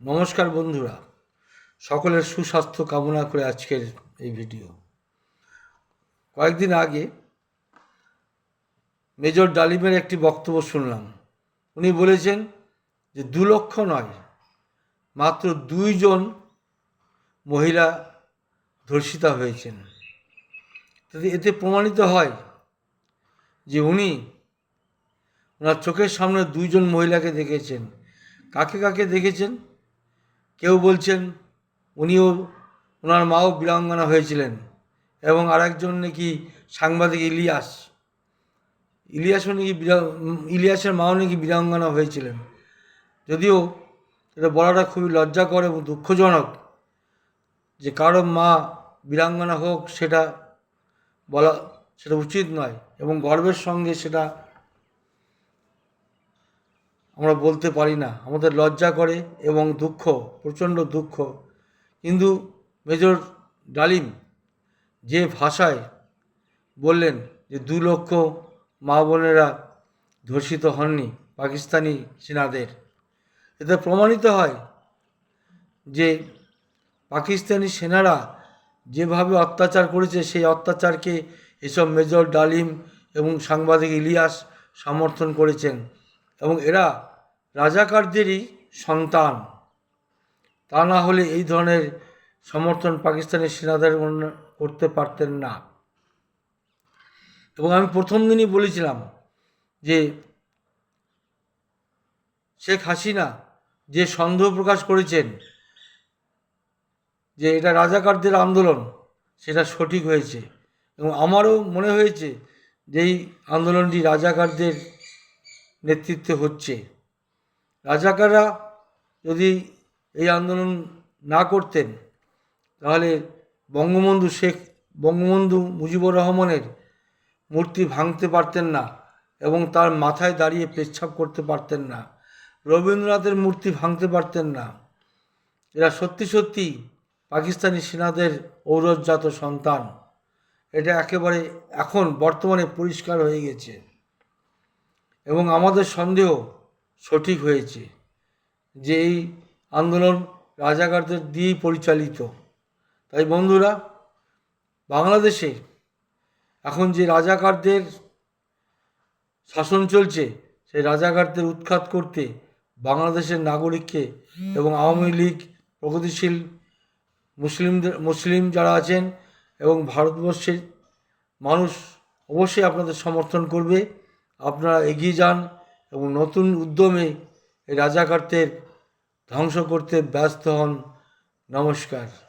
নমস্কার বন্ধুরা, সকলের সুস্বাস্থ্য কামনা করে আজকের এই ভিডিও। কয়েকদিন আগে মেজর ডালিমের একটি বক্তব্য শুনলাম। উনি বলেছেন যে দু লক্ষ নয়, মাত্র দুইজন মহিলা ধর্ষিতা হয়েছেন। এতে প্রমাণিত হয় যে উনি ওনার চোখের সামনে দুইজন মহিলাকে দেখেছেন। কাকে কাকে দেখেছেন? কেউ বলছেন উনিও ওনার মাও বীরাঙ্গনা হয়েছিলেন এবং আরেকজন নাকি সাংবাদিক ইলিয়াস। ইলিয়াসও নাকি ইলিয়াসের মাও নাকি বীরাঙ্গনা হয়েছিলেন। যদিও এটা বলাটা খুবই লজ্জাকর এবং দুঃখজনক যে কারও মা বীরাঙ্গনা হোক সেটা বলা, সেটা উচিত নয় এবং গর্বের সঙ্গে সেটা আমরা বলতে পারি না। আমাদের লজ্জা করে এবং দুঃখ, প্রচণ্ড দুঃখ। কিন্তু মেজর ডালিম যে ভাষায় বললেন যে দু লক্ষ মা বোনেরা ধর্ষিত হননি পাকিস্তানি সেনাদের, এতে প্রমাণিত হয় যে পাকিস্তানি সেনারা যেভাবে অত্যাচার করেছে, সেই অত্যাচারকে এসব মেজর ডালিম এবং সাংবাদিক ইলিয়াস সমর্থন করেছেন এবং এরা রাজাকারদেরই সন্তান। তা না হলে এই ধরনের সমর্থন পাকিস্তানের সেনাদের করতে পারতেন না। এবং আমি প্রথম দিনই বলেছিলাম যে শেখ হাসিনা যে সন্দেহ প্রকাশ করেছেন যে এটা রাজাকারদের আন্দোলন, সেটা সঠিক হয়েছে। এবং আমারও মনে হয়েছে যে এই আন্দোলনটি রাজাকারদের নেতৃত্বে হচ্ছে। রাজাকাররা যদি এই আন্দোলন না করতেন, তাহলে বঙ্গবন্ধু শেখ, বঙ্গবন্ধু মুজিবুর রহমানের মূর্তি ভাঙতে পারতেন না এবং তার মাথায় দাঁড়িয়ে পেচ্ছাপ করতে পারতেন না, রবীন্দ্রনাথের মূর্তি ভাঙতে পারতেন না। এরা সত্যি সত্যি পাকিস্তানি সেনাদের ঔরজাত সন্তান। এটা একেবারে এখন বর্তমানে পরিষ্কার হয়ে গেছে। এবং আমাদের সন্দেহ সঠিক হয়েছে যে এই আন্দোলন রাজাকারদের দিয়েই পরিচালিত। তাই বন্ধুরা, বাংলাদেশে এখন যে রাজাকারদের শাসন চলছে, সেই রাজাকারদের উৎখাত করতে বাংলাদেশের নাগরিককে এবং আওয়ামী লীগ, প্রগতিশীল মুসলিমদের, মুসলিম যারা আছেন এবং ভারতবর্ষের মানুষ অবশ্যই আপনাদের সমর্থন করবে। আপনারা এগিয়ে যান। এবং নতুন উদ্যমে রাজাকারদের ধ্বংস করতে ব্যস্ত হন। নমস্কার।